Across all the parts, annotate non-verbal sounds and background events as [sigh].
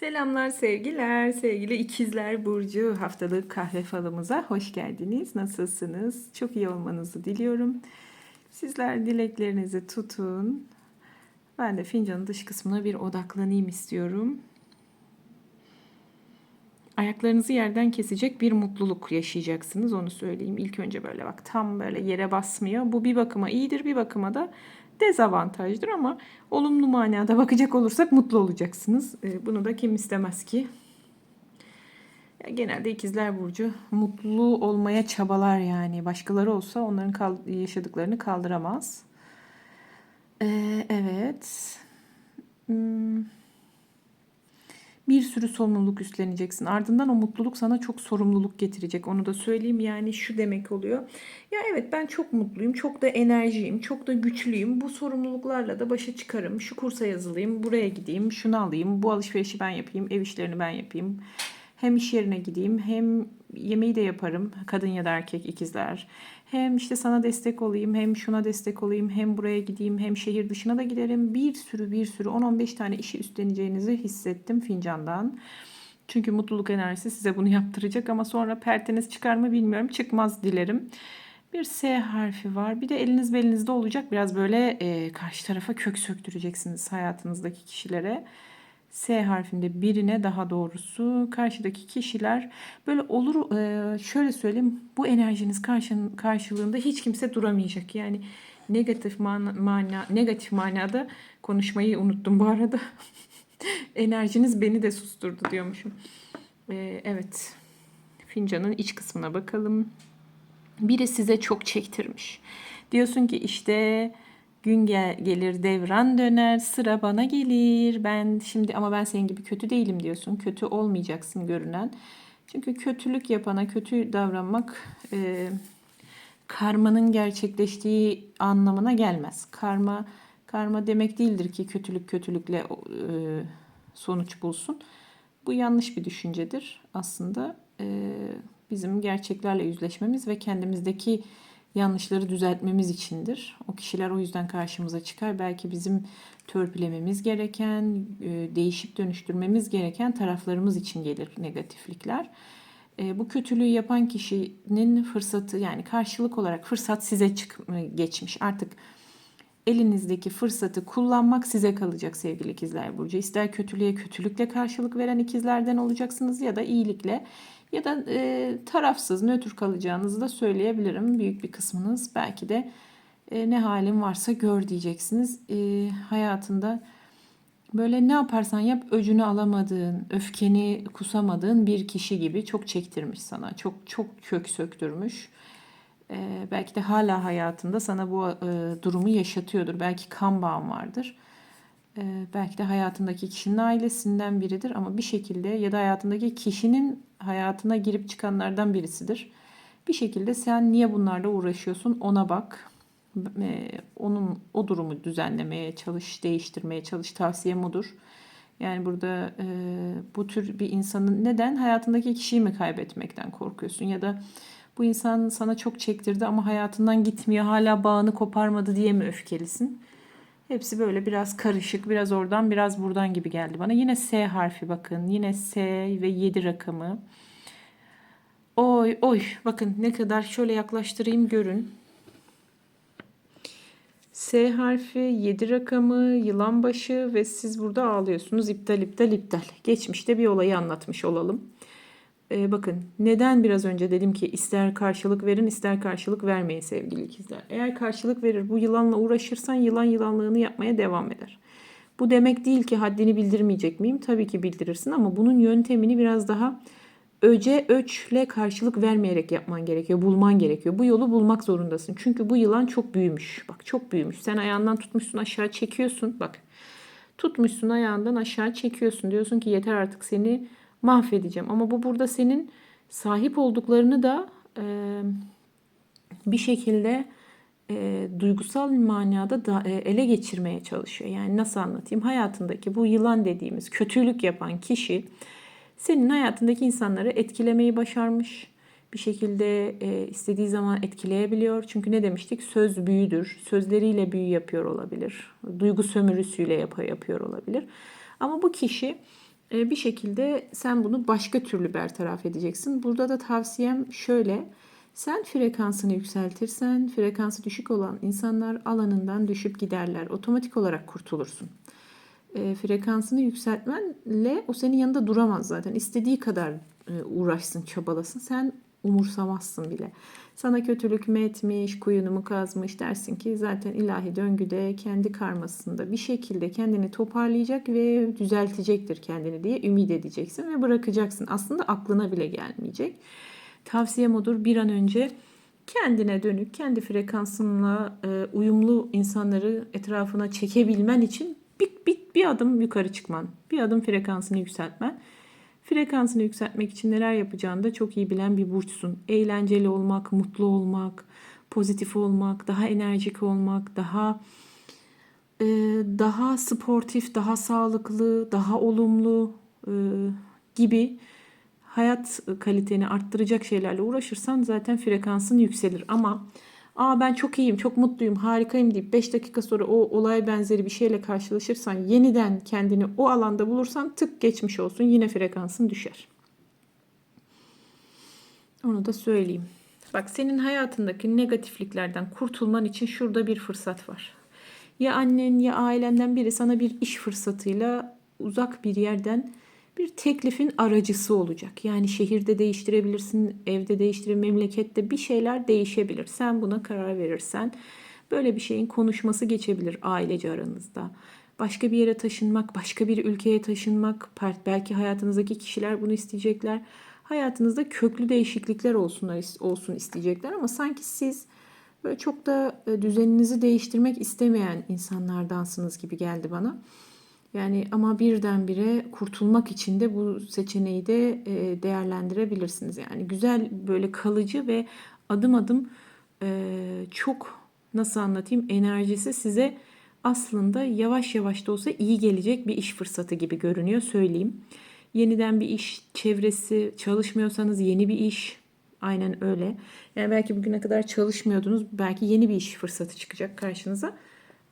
Selamlar sevgiler, sevgili ikizler Burcu haftalık kahve falımıza hoş geldiniz. Nasılsınız? Çok iyi olmanızı diliyorum. Sizler dileklerinizi tutun. Ben de fincanın dış kısmına bir odaklanayım istiyorum. Ayaklarınızı yerden kesecek bir mutluluk yaşayacaksınız onu söyleyeyim. İlk önce böyle bak tam böyle yere basmıyor. Bu bir bakıma iyidir bir bakıma da dezavantajdır ama olumlu manada bakacak olursak mutlu olacaksınız. E, Bunu da kim istemez ki? Genelde ikizler burcu mutlu olmaya çabalar yani. Başkaları olsa onların yaşadıklarını kaldıramaz. Ee, evet. Hmm. Bir sürü sorumluluk üstleneceksin. Ardından o mutluluk sana çok sorumluluk getirecek. Onu da söyleyeyim. Yani şu demek oluyor. Ya evet ben çok mutluyum, çok da enerjiyim, çok da güçlüyüm. Bu sorumluluklarla da başa çıkarım. Şu kursa yazılayım, buraya gideyim, şunu alayım, bu alışverişi ben yapayım, ev işlerini ben yapayım. Hem iş yerine gideyim, hem yemeği de yaparım. Kadın ya da erkek ikizler. Hem işte sana destek olayım, hem şuna destek olayım, hem buraya gideyim, hem şehir dışına da giderim. Bir sürü bir sürü 10-15 tane işi üstleneceğinizi hissettim fincandan. Çünkü mutluluk enerjisi size bunu yaptıracak ama sonra perteniz çıkar mı bilmiyorum. Çıkmaz dilerim. Bir S harfi var. Bir de eliniz belinizde olacak. Biraz böyle e, karşı tarafa kök söktüreceksiniz hayatınızdaki kişilere. S harfinde birine daha doğrusu karşıdaki kişiler böyle olur e, şöyle söyleyeyim bu enerjiniz karşın, karşılığında hiç kimse duramayacak. Yani negatif mana, mana negatif manada konuşmayı unuttum bu arada. [laughs] Enerjiniz beni de susturdu diyormuşum. E, evet. Fincanın iç kısmına bakalım. Biri size çok çektirmiş. Diyorsun ki işte gün gel, gelir devran döner sıra bana gelir. Ben şimdi ama ben senin gibi kötü değilim diyorsun. Kötü olmayacaksın görünen. Çünkü kötülük yapana kötü davranmak e, karmanın gerçekleştiği anlamına gelmez. Karma karma demek değildir ki kötülük kötülükle e, sonuç bulsun. Bu yanlış bir düşüncedir aslında. E, bizim gerçeklerle yüzleşmemiz ve kendimizdeki yanlışları düzeltmemiz içindir. O kişiler o yüzden karşımıza çıkar. Belki bizim törpülememiz gereken, e, değişip dönüştürmemiz gereken taraflarımız için gelir negatiflikler. E, bu kötülüğü yapan kişinin fırsatı yani karşılık olarak fırsat size çık geçmiş. Artık elinizdeki fırsatı kullanmak size kalacak sevgili ikizler burcu. İster kötülüğe kötülükle karşılık veren ikizlerden olacaksınız ya da iyilikle ya da e, tarafsız, nötr kalacağınızı da söyleyebilirim. Büyük bir kısmınız belki de e, ne halin varsa gör diyeceksiniz. E, hayatında böyle ne yaparsan yap öcünü alamadığın, öfkeni kusamadığın bir kişi gibi çok çektirmiş sana. Çok çok kök söktürmüş. E, belki de hala hayatında sana bu e, durumu yaşatıyordur. Belki kan bağın vardır. Ee, belki de hayatındaki kişinin ailesinden biridir ama bir şekilde ya da hayatındaki kişinin hayatına girip çıkanlardan birisidir. Bir şekilde sen niye bunlarla uğraşıyorsun ona bak. Ee, onun o durumu düzenlemeye çalış, değiştirmeye çalış. Tavsiyem odur. Yani burada e, bu tür bir insanın neden hayatındaki kişiyi mi kaybetmekten korkuyorsun ya da bu insan sana çok çektirdi ama hayatından gitmiyor hala bağını koparmadı diye mi öfkelisin? Hepsi böyle biraz karışık, biraz oradan, biraz buradan gibi geldi bana. Yine S harfi bakın. Yine S ve 7 rakamı. Oy oy bakın ne kadar şöyle yaklaştırayım görün. S harfi, 7 rakamı, yılan başı ve siz burada ağlıyorsunuz. İptal, iptal, iptal. Geçmişte bir olayı anlatmış olalım. Ee, bakın neden biraz önce dedim ki ister karşılık verin ister karşılık vermeyin sevgili ikizler. Eğer karşılık verir bu yılanla uğraşırsan yılan yılanlığını yapmaya devam eder. Bu demek değil ki haddini bildirmeyecek miyim? Tabii ki bildirirsin ama bunun yöntemini biraz daha öce öçle karşılık vermeyerek yapman gerekiyor. Bulman gerekiyor. Bu yolu bulmak zorundasın. Çünkü bu yılan çok büyümüş. Bak çok büyümüş. Sen ayağından tutmuşsun aşağı çekiyorsun. Bak tutmuşsun ayağından aşağı çekiyorsun. Diyorsun ki yeter artık seni mahvedeceğim. Ama bu burada senin sahip olduklarını da e, bir şekilde e, duygusal manada da e, ele geçirmeye çalışıyor. Yani nasıl anlatayım? Hayatındaki bu yılan dediğimiz kötülük yapan kişi senin hayatındaki insanları etkilemeyi başarmış. Bir şekilde e, istediği zaman etkileyebiliyor. Çünkü ne demiştik? Söz büyüdür. Sözleriyle büyü yapıyor olabilir. Duygu sömürüsüyle yap yapıyor olabilir. Ama bu kişi bir şekilde sen bunu başka türlü bertaraf edeceksin. Burada da tavsiyem şöyle. Sen frekansını yükseltirsen frekansı düşük olan insanlar alanından düşüp giderler. Otomatik olarak kurtulursun. E, frekansını yükseltmenle o senin yanında duramaz zaten. İstediği kadar e, uğraşsın, çabalasın. Sen umursamazsın bile. Sana kötülük mü etmiş, kuyunu mu kazmış dersin ki zaten ilahi döngüde kendi karmasında bir şekilde kendini toparlayacak ve düzeltecektir kendini diye ümit edeceksin ve bırakacaksın. Aslında aklına bile gelmeyecek. Tavsiyem odur bir an önce kendine dönük, kendi frekansınla e, uyumlu insanları etrafına çekebilmen için bir, bir, bir adım yukarı çıkman, bir adım frekansını yükseltmen. Frekansını yükseltmek için neler yapacağını da çok iyi bilen bir burçsun. Eğlenceli olmak, mutlu olmak, pozitif olmak, daha enerjik olmak, daha e, daha sportif, daha sağlıklı, daha olumlu e, gibi hayat kaliteni arttıracak şeylerle uğraşırsan zaten frekansın yükselir. Ama Aa ben çok iyiyim, çok mutluyum, harikayım deyip 5 dakika sonra o olay benzeri bir şeyle karşılaşırsan yeniden kendini o alanda bulursan tık geçmiş olsun yine frekansın düşer. Onu da söyleyeyim. Bak senin hayatındaki negatifliklerden kurtulman için şurada bir fırsat var. Ya annen ya ailenden biri sana bir iş fırsatıyla uzak bir yerden bir teklifin aracısı olacak. Yani şehirde değiştirebilirsin, evde değiştirir, memlekette bir şeyler değişebilir. Sen buna karar verirsen böyle bir şeyin konuşması geçebilir ailece aranızda. Başka bir yere taşınmak, başka bir ülkeye taşınmak, belki hayatınızdaki kişiler bunu isteyecekler. Hayatınızda köklü değişiklikler olsunlar, olsun isteyecekler ama sanki siz böyle çok da e, düzeninizi değiştirmek istemeyen insanlardansınız gibi geldi bana. Yani ama birdenbire kurtulmak için de bu seçeneği de e, değerlendirebilirsiniz. Yani güzel böyle kalıcı ve adım adım e, çok nasıl anlatayım enerjisi size aslında yavaş yavaş da olsa iyi gelecek bir iş fırsatı gibi görünüyor söyleyeyim. Yeniden bir iş çevresi çalışmıyorsanız yeni bir iş aynen öyle. Yani belki bugüne kadar çalışmıyordunuz belki yeni bir iş fırsatı çıkacak karşınıza.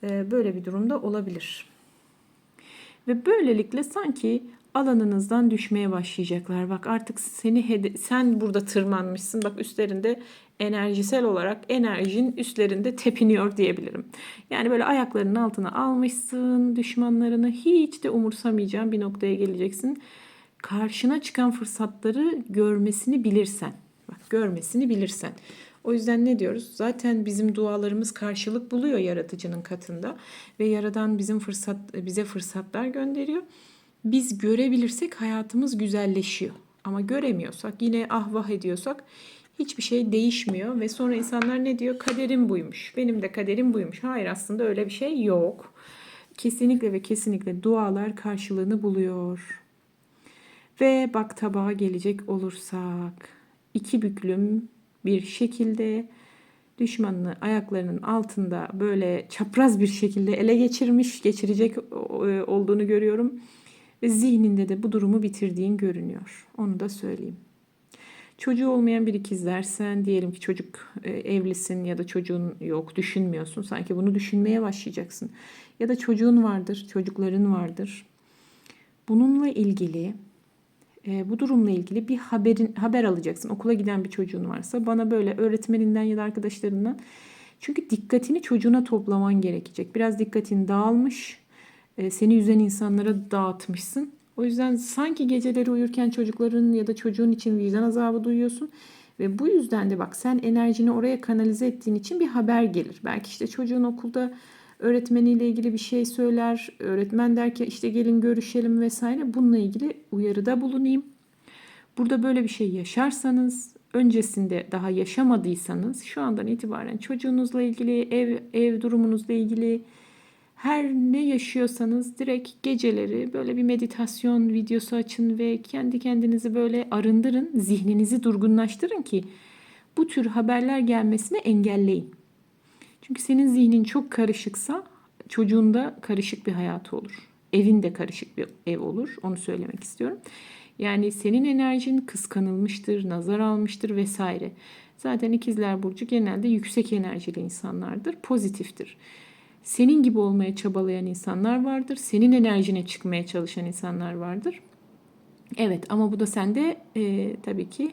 E, böyle bir durumda olabilir. Ve böylelikle sanki alanınızdan düşmeye başlayacaklar. Bak artık seni sen burada tırmanmışsın. Bak üstlerinde enerjisel olarak enerjin üstlerinde tepiniyor diyebilirim. Yani böyle ayaklarının altına almışsın, düşmanlarını hiç de umursamayacağın bir noktaya geleceksin. Karşına çıkan fırsatları görmesini bilirsen. Bak görmesini bilirsen. O yüzden ne diyoruz? Zaten bizim dualarımız karşılık buluyor yaratıcının katında ve yaradan bizim fırsat bize fırsatlar gönderiyor. Biz görebilirsek hayatımız güzelleşiyor. Ama göremiyorsak, yine ahvah ediyorsak hiçbir şey değişmiyor ve sonra insanlar ne diyor? Kaderim buymuş. Benim de kaderim buymuş. Hayır aslında öyle bir şey yok. Kesinlikle ve kesinlikle dualar karşılığını buluyor. Ve bak tabağa gelecek olursak iki büklüm bir şekilde düşmanını ayaklarının altında böyle çapraz bir şekilde ele geçirmiş, geçirecek e, olduğunu görüyorum. Ve zihninde de bu durumu bitirdiğin görünüyor. Onu da söyleyeyim. Çocuğu olmayan bir ikizlersen, diyelim ki çocuk e, evlisin ya da çocuğun yok, düşünmüyorsun. Sanki bunu düşünmeye başlayacaksın. Ya da çocuğun vardır, çocukların vardır. Bununla ilgili e, bu durumla ilgili bir haberin haber alacaksın. Okula giden bir çocuğun varsa bana böyle öğretmeninden ya da arkadaşlarından çünkü dikkatini çocuğuna toplaman gerekecek. Biraz dikkatin dağılmış. E, seni yüzen insanlara dağıtmışsın. O yüzden sanki geceleri uyurken çocukların ya da çocuğun için vicdan azabı duyuyorsun. Ve bu yüzden de bak sen enerjini oraya kanalize ettiğin için bir haber gelir. Belki işte çocuğun okulda öğretmeniyle ilgili bir şey söyler. Öğretmen der ki işte gelin görüşelim vesaire. Bununla ilgili uyarıda bulunayım. Burada böyle bir şey yaşarsanız, öncesinde daha yaşamadıysanız şu andan itibaren çocuğunuzla ilgili, ev ev durumunuzla ilgili her ne yaşıyorsanız direkt geceleri böyle bir meditasyon videosu açın ve kendi kendinizi böyle arındırın, zihninizi durgunlaştırın ki bu tür haberler gelmesini engelleyin. Çünkü senin zihnin çok karışıksa çocuğun da karışık bir hayatı olur. Evin de karışık bir ev olur. Onu söylemek istiyorum. Yani senin enerjin kıskanılmıştır, nazar almıştır vesaire. Zaten ikizler burcu genelde yüksek enerjili insanlardır, pozitiftir. Senin gibi olmaya çabalayan insanlar vardır. Senin enerjine çıkmaya çalışan insanlar vardır. Evet ama bu da sende e, tabii ki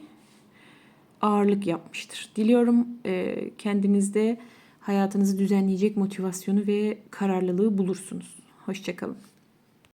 ağırlık yapmıştır. Diliyorum e, kendinizde hayatınızı düzenleyecek motivasyonu ve kararlılığı bulursunuz. Hoşçakalın.